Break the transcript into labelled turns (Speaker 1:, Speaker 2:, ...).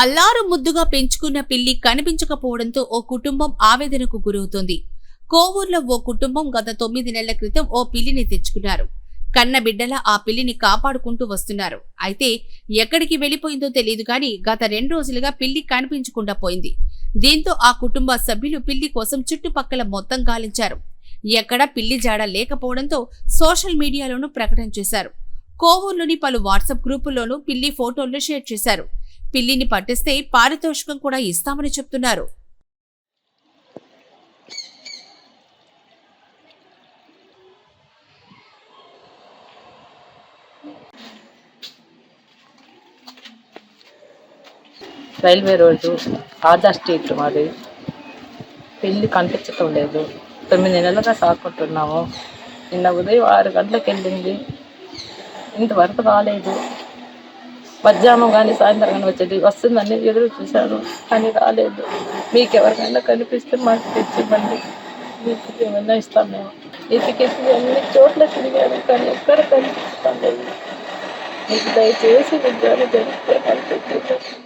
Speaker 1: అల్లారు ముద్దుగా పెంచుకున్న పిల్లి కనిపించకపోవడంతో ఓ కుటుంబం ఆవేదనకు గురవుతోంది. కోవూరులో ఓ కుటుంబం గత తొమ్మిది నెలల క్రితం ఓ పిల్లిని తెచ్చుకున్నారు. కన్న బిడ్డల ఆ పిల్లిని కాపాడుకుంటూ వస్తున్నారు. అయితే ఎక్కడికి వెళ్ళిపోయిందో తెలియదు కానీ గత రెండు రోజులుగా పిల్లి కనిపించకుండా పోయింది. దీంతో ఆ కుటుంబ సభ్యులు పిల్లి కోసం చుట్టుపక్కల మొత్తం గాలించారు. ఎక్కడా పిల్లి జాడ లేకపోవడంతో సోషల్ మీడియాలోనూ ప్రకటన చేశారు. కోవూరులోని పలు వాట్సాప్ గ్రూపుల్లోనూ పిల్లి ఫోటోలను షేర్ చేశారు. పిల్లిని పట్టిస్తే పారితోషికం కూడా ఇస్తామని చెప్తున్నారు.
Speaker 2: రైల్వే రోడ్డు ఆదా స్ట్రీట్ మాది. పెళ్ళి కనిపించటం లేదు తొమ్మిది నెలలుగా సాకుంటున్నాము నిన్న ఉదయం ఆరు గంటలకు వెళ్ళింది ఇంతవరకు రాలేదు. మధ్యాహ్నం కానీ సాయంత్రం కానీ వచ్చేది వస్తుందని ఎదురు చూశాను కానీ రాలేదు. మీకు ఎవరికైనా కనిపిస్తే మాకు తెచ్చివ్వండి మీకు ఏమైనా ఇస్తాం మేము. ఎతికెత్తి అన్ని చోట్ల తిరిగాను కానీ ఎక్కడ కనిపిస్తాం లేదు. మీకు దయచేసి విద్యాలు జరిగితే కనిపించండి